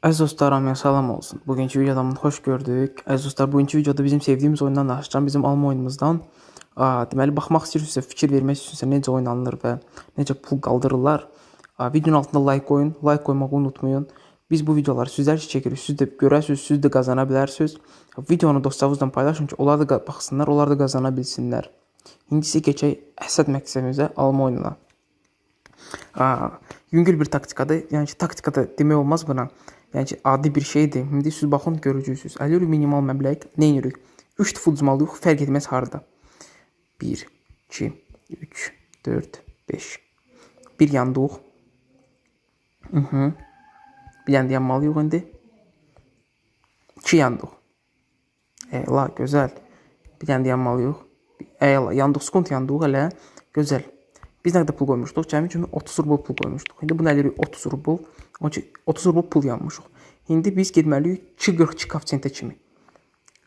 Əziz dostlarım, salam olsun. Bugünkü videodan xoş gördük. Əziz dostlar, bugünkü videoda bizim sevdiyimiz oyundan danışacağım. Bizim alma oyunumuzdan. Aa, deməli, baxmaq istəyirsinizsə, fikir vermək istəyirsinizsə necə oynanılır və necə pul qaldırırlar. Aa, videonun altında like qoyun, like qoymağı unutmayın. Biz bu videoları sizlər üçün çəkirik. Siz də görəsiniz, siz də qazana bilərsiniz. Videonu dostlarınızla paylaşın ki, onlar da baxsınlar, onlar da qazana bilsinlər. İndi isə keçək əsas məqsədimizə alma oyununa. Aa, yüngül bir taktikadır. Yəni ki, taktikada demək olmaz buna. Yəni ki, adi bir şeydir. İndi siz baxın görəcəksiniz. Əlirik minimal məbləğ. Nə edirik? 3 dəfə udmalıyıq. Fərq etməz harda. 1 2 3 4 5. Bir yandıq. Mhm. Bir yanda yanmalıyıq indi. 2 yandıq. Ela, gözəl. Bir yanda yanmalıyıq. Ela, yandıq, skont yandıq elə. Gözəl. Biz nə qədər pul qoymuşduq? Cəmi kimi 30 rubl pul qoymuşduq. İndi bunu eləyirik 30 rubl. Onun üçün 30 rubl pul yanmışıq. İndi biz getməliyik 2.42 koeffisiyentə kimi.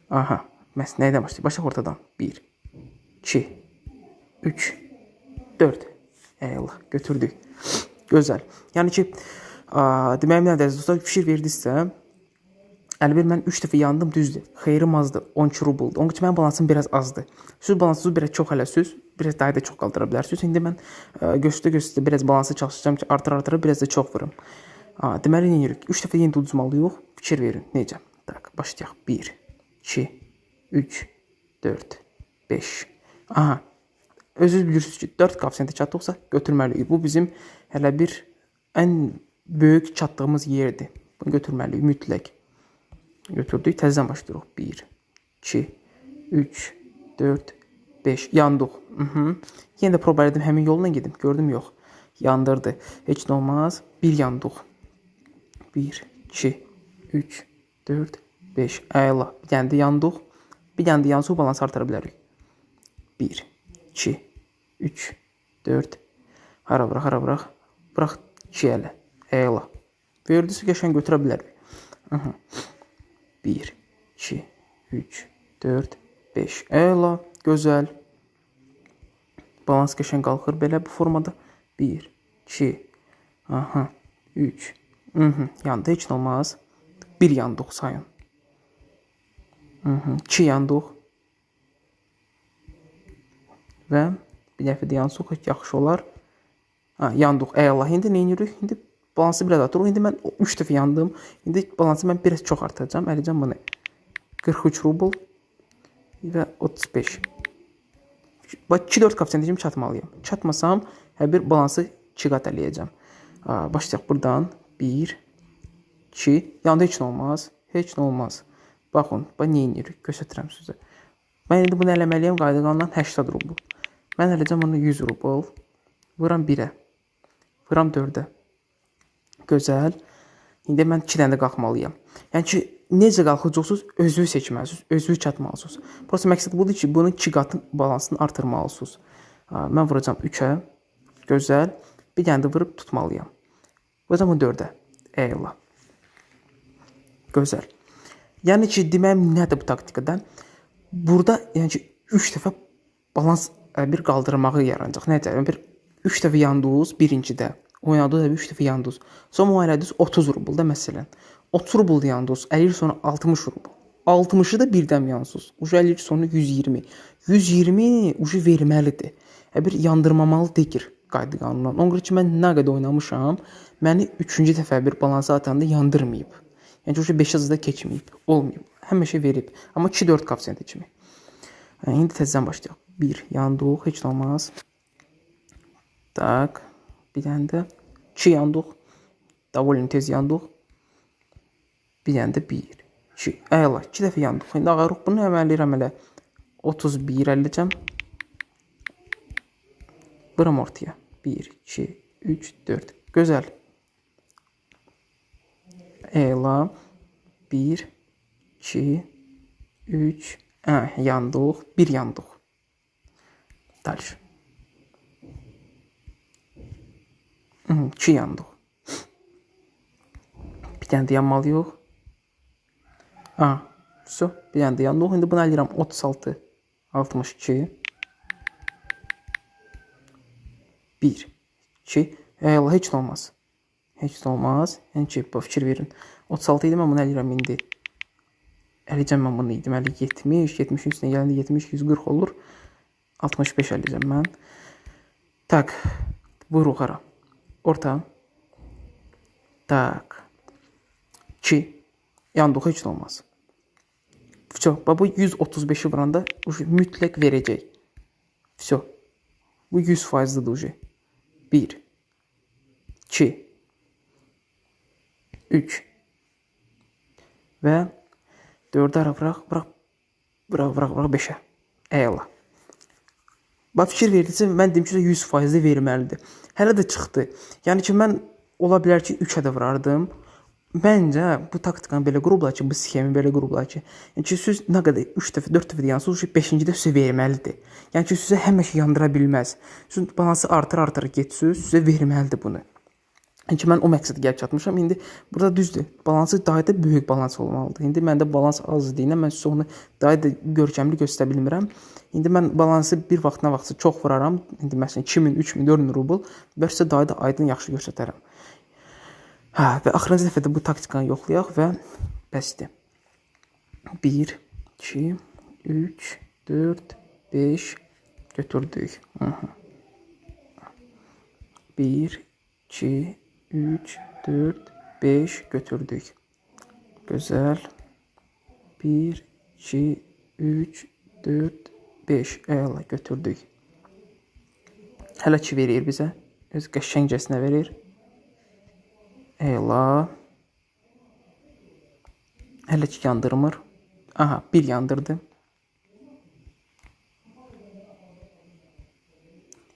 Aha. Məs nədən başlayaq? Başaq ortadan. 1 2 3 4 Ey Allah, götürdük. Gözəl. Yəni ki, a, deməli nə dərs dostlar fikir verdinizsə, Əlbəttə mən 3 dəfə yandım, düzdür. Xeyrim azdır, 12 rubldur. Onun üçün mənim balansım biraz azdır. Siz balansınızı biraz çox hələsiz, biraz daha da çox qaldıra bilərsiniz. İndi mən göstərə-göstərə biraz balansı çalışacağam ki, artıra-artıra biraz da çox vurum. Ha, deməli nə edirik? 3 dəfə yenə udmalıyıq. Fikir verin. Necə? Tak, başlayaq. 1 2 3 4 5. Aha. Özünüz bilirsiniz ki, 4 koeffisiyentə çatdıqsa götürməliyik. Bu bizim hələ bir ən böyük çatdığımız yerdir. Bunu götürməliyik mütləq. Götürdük. Təzədən başlayırıq. 1 2 3 4 5 yandıq. Mhm. Yenə də proba elədim, həmin yolla gedim. Gördüm yox. Yandırdı. Heç nə olmaz. 1 yandıq. 1 2 3 4 5 Əla. Bir dənə də. Bir dənə də yansı balans artıra bilərik. 1 2 3 4 Hara bıraq, hara bıraq. Bıraq 2 ələ. Əla. Verdisi qəşəng götürə bilərik. Mhm. 1 2 3 4 5 Əla, gözəl. Balans qəşəng qalxır belə bu formada. 1 2 Aha. 3 Mhm. Yandı heç nə olmaz. 1 yandıq sayın. Mhm. 2 yandıq. Və bir dəfə də yansıq yaxşı olar. Ha, yandıq. Əla. İndi nə edirik? İndi balansı biraz artırırıq. İndi mən 3 dəfə yandım. İndi balansı mən biraz çox artıracağam. Ələcəm bunu. 43 rubl və 35. Bax 2-4 koeffisiyentə kimi çatmalıyam. Çatmasam, hər bir balansı 2 qat eləyəcəm. Ha, Başlayaq burdan. 1 2 Yanda heç nə olmaz. Heç nə olmaz. Baxın, bax nə edirik? Göstərirəm sizə. Mən indi bunu eləməliyəm qayda-qanunla 80 rubl. Mən eləcəm onu 100 rubl. Vuram 1-ə. Vuram 4-ə. Gözəl. İndi mən 2 dənə də qalxmalıyam. Yəni ki, necə qalxacaqsınız, özünüz seçməlisiniz, özünüz çatmalısınız. Prosta məqsəd budur ki, bunun 2 qatın balansını artırmalısınız. Mən vuracağam 3-ə. Gözəl. Bir dənə də vurub tutmalıyam. Vuracağam 4-ə. Eyvallah. Gözəl. Yəni ki, deməyim nədir bu taktikadan? Burada yəni ki 3 dəfə balans ə, bir qaldırmağı yaranacaq. Necə? Yəni bir 3 dəfə yandınız birincidə. Oynadınız və 3 dəfə yandınız. Sonra o elədiniz 30 rubl da məsələn. 30 rubl Yandos, 50 sonra 60 rubl. 60-ı da birdəm yansız. Ucu 50 sonra 120. 120 ucu verməlidir. Hə e bir yandırmamalı deyir qayda qanunundan. Ona görə ki mən nə qədər oynamışam, məni 3-cü dəfə bir balansa atanda yandırmayıb. Yəni ucu 5 azda keçməyib, olmayıb. Həmişə verib. Amma 2-4 koeffisiyentə kimi. E yəni, indi təzədən başlayaq. 1 yandıq, heç nə olmaz. Tak. Bir dənə də 2 yandıq. Davolin tez yandıq Bir dənə də 1 2 Əla, 2 dəfə yandıq. İndi ağarıq bunu əmələyirəm elə 31 ələcəm. Vuram ortaya. 1 2 3 4 Gözəl. Əla. 1 2 3 Hə, yandıq. 1 yandıq. Dальше. 2 yandıq. Bir dənə də yanmalıyıq. Ha, все. Bir dənə də yandıq. İndi bunu eləyirəm 36 62 1 2 Ey Allah heç nə olmaz. Heç də olmaz. Yəni ki, bu fikir verin. 36 idi mən bunu eləyirəm indi. Eləyəcəm mən bunu deməli 70, 70 üstünə gələndə 70 140 olur. 65 eləyəcəm mən. Tak. Buyuruq hara. Orta. Tak. 2. Yandıq heç də olmaz. Все. Bu 135'i vuranda ucu mütləq verəcək. Все. Bu 100 faizlidir ucu. 1 2 3 və 4-ü ara bıraq, bıraq, bıraq, bıraq, bıraq 5-ə. Eyvallah. Bax fikir verdinizsə mən dedim ki 100 faizli verməlidir. Hələ də çıxdı. Yəni ki mən ola bilər ki 3-ə də vurardım. Məncə bu taktikanı belə qurublar ki, bu sxemi belə qurublar ki, yəni ki siz nə qədər 3 dəfə, 4 dəfə yansız, 5-ci də sizə verməlidir. Yəni ki sizə həmişə yandıra bilməz. Siz balansı artır-artır getsiniz, sizə verməlidir bunu. Yəni ki mən o məqsədə gəlib çatmışam. İndi burada düzdür. Balansı daha da böyük balans olmalıdır. İndi məndə balans az idiyinə mən sizə onu daha da görkəmli göstərə bilmirəm. İndi mən balansı bir vaxtına vaxtı çox vuraram. İndi məsələn 2000, 3000, 4000 rubl sizə daha da aydın yaxşı göstərərəm. Hə, və axırıncı dəfə də bu taktikanı yoxlayaq və bəsdir. 1 2 3 4 5 götürdük. -hı. 1 2 3 4 5 götürdük. Gözəl. 1 2 3 4 5 əla götürdük. Hələ ki verir bizə. Öz qəşəngcəsinə verir. Ela. Hələ ki yandırmır. Aha, bir yandırdı.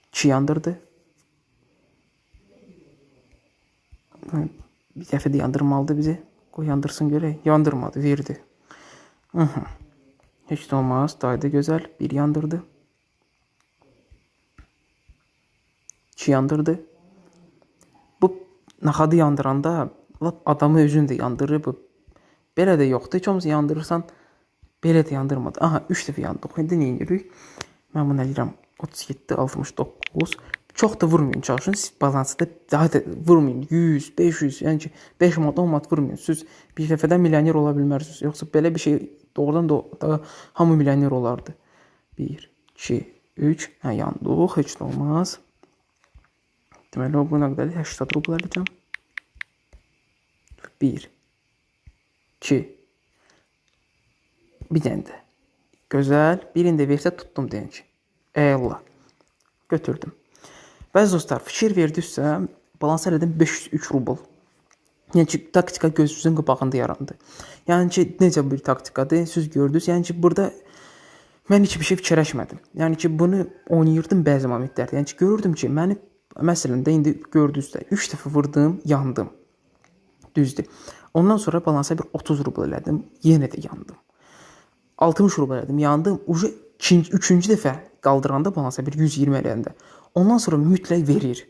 İki yandırdı. Bir dəfə də yandırmalıdı bizi. Qoy yandırsın görək. Yandırmadı, verdi. Hı -hı. Heç də olmaz. Daydı gözəl. Bir yandırdı. İki yandırdı. Naxadı yandıranda lap adamı özün də yandırır bu. Belə də yoxdur. Heç olmasa yandırırsan belə də yandırmadı. Aha 3 dəfə yandıq. İndi nə edirik? Mən bunu eləyirəm 37 69. Çox da vurmayın çalışın. Siz balansı da daha da vurmayın. 100, 500, yəni ki 5 manat, 10 manat vurmayın. Siz bir dəfədə milyoner ola bilmərsiniz. Yoxsa belə bir şey doğrudan da daha hamı milyoner olardı. 1 2 3 hə yandıq. Heç də olmaz. Deməli o buna qədər 80 rubl alacağam. 1 2 Bir dənə də. Gözəl. Birini də versə tutdum deyin ki. Eyvallah. Götürdüm. Bəzi dostlar fikir verdinizsə, balans elədim 503 rubl. Yəni ki, taktika gözünüzün qabağında yarandı. Yəni ki, necə bir taktikadır? Siz gördünüz. Yəni ki, burada mən heç bir şey fikirləşmədim. Yəni ki, bunu oynayırdım bəzi momentlərdə. Yəni ki, görürdüm ki, məni Məsələn də indi gördünüzdə 3 dəfə vurdum, yandım. Düzdür. Ondan sonra balansa bir 30 rubl elədim, yenə də yandım. 60 rubl elədim, yandım. Ucu 2-ci, 3-cü dəfə qaldıranda balansa bir 120 eləyəndə. Ondan sonra mütləq verir.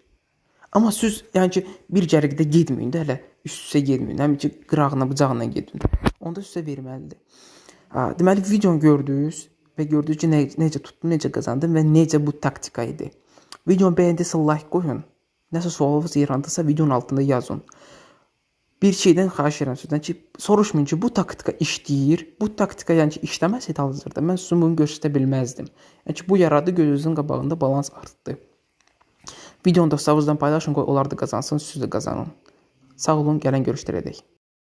Amma siz yəni ki, bir gərəqdə getməyin də hələ üst-üstə getməyin. Həm ki, qırağına, bıçağına gedin. Onda sizə verməlidir. Ha, deməli videonu gördünüz və gördünüz ki, nə, necə tutdum, necə qazandım və necə bu taktika idi. Videonu bəyəndiysə like qoyun. Nəsə sualınız yarandısa videonun altında yazın. Bir şeydən xahiş edirəm sizdən ki, soruşmayın ki, bu taktika işləyir. Bu taktika yəni ki, işləməsəydi hazırda mən sizə bunu göstərə bilməzdim. Yəni ki, bu yaradı gözünüzün qabağında balans artdı. Videonu dostlarınızla paylaşın, qoy onlar da qazansın, siz də qazanın. Sağ olun, gələn görüşlərə dək.